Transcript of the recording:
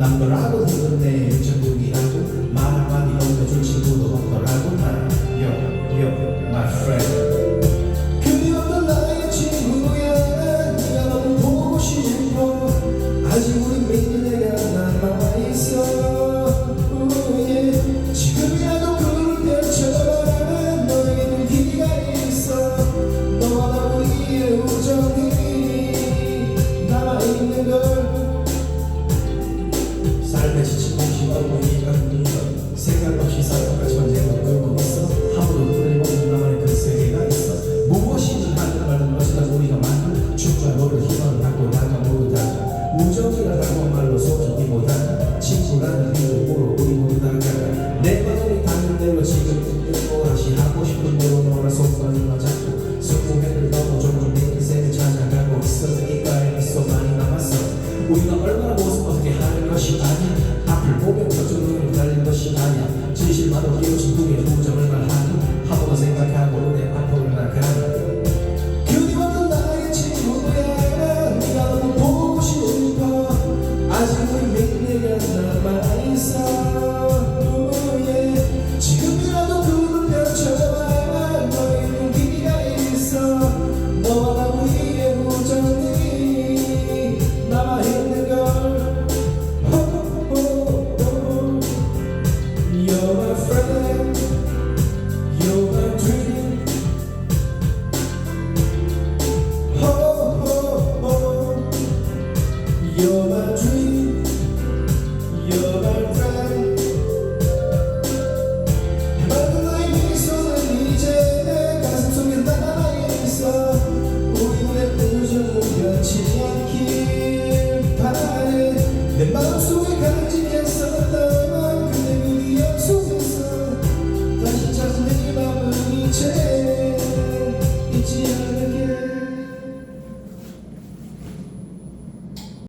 남들 하고 그러네 전국이 하늘로 지금 붙들고 다시 하고 싶은 대로 너를 속삭이나 잡고 성공회를 넘어 점점 빅기세를 찾아가고 있어 세계가에 있어 많이 남았어. 우리가 얼마나 모습밖에 하는 것이 아니야. 앞을 보면 저쪽으로 달린 것이 아니야. 진실만으로 이루어진 꿈의 도전을 말하니 하고도 생각하고 내 앞으로 나가니 아직은 믿는 게 남아있어? Thank you.